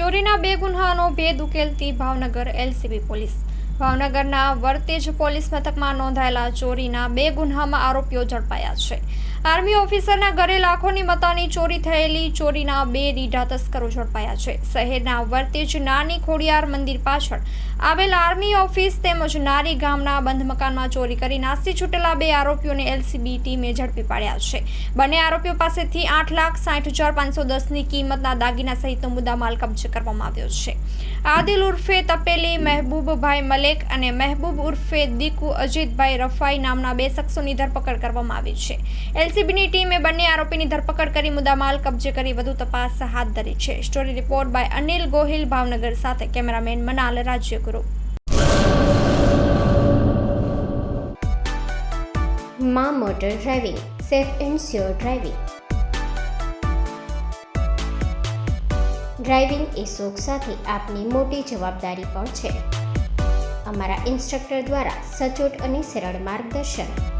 ચોરીના બે ગુન્હાનો ભેદ ઉકેલતી ભાવનગર એલસીબી પોલીસ. ભાવનગરના વર્તેજ પોલીસ મથકમાં નોંધાયેલા ચોરીના બે ગુન્હામાં આરોપીઓ ઝડપાયા છે. આર્મી ઓફિસરના ઘરે લાખોની મતાની ચોરી થયેલી, ચોરીના બે રીઢા તસ્કરો ઝડપાયા છે. શહેરના વર્તેજ નાની ખોડિયાર મંદિર પાછળ આવેલ આર્મી ઓફિસ તેમજ નારી ગામના બંધ મકાનમાં ચોરી કરી નાસી છૂટેલા બે આરોપીઓને એલસીબી ટીમે ઝડપી પાડ્યા છે. બંને આરોપીઓ પાસેથી આઠ લાખ સાઠ હજાર પાંચસો દસની કિંમતના દાગીના સહિતનો મુદ્દામાલ કબજે કરવામાં આવ્યો છે. આદિલ ઉર્ફે તપેલી, મહેબૂબભાઈ મલેક અને મહેબૂબ ઉર્ફે દીકુ અજીતભાઈ રફાઈ નામના બે શખ્સોની ધરપકડ કરવામાં આવી છે. એલસીબીની ટીમે બંને આરોપીની ધરપકડ કરી મુદ્દામાલ કબજે કરી વધુ તપાસ હાથ ધરી છે. Story report by Anil Gohil, Bhavnagar, સાથે કેમેરામેન મનાલ રાજ્યગુરુ મા motor driving, safe and sure driving. Driving એ શોખ સાથે આપની મોટી જવાબદારી પણ છે. અમારા ઇન્સ્ટ્રક્ટર દ્વારા સચોટ અને સરળ માર્ગદર્શન.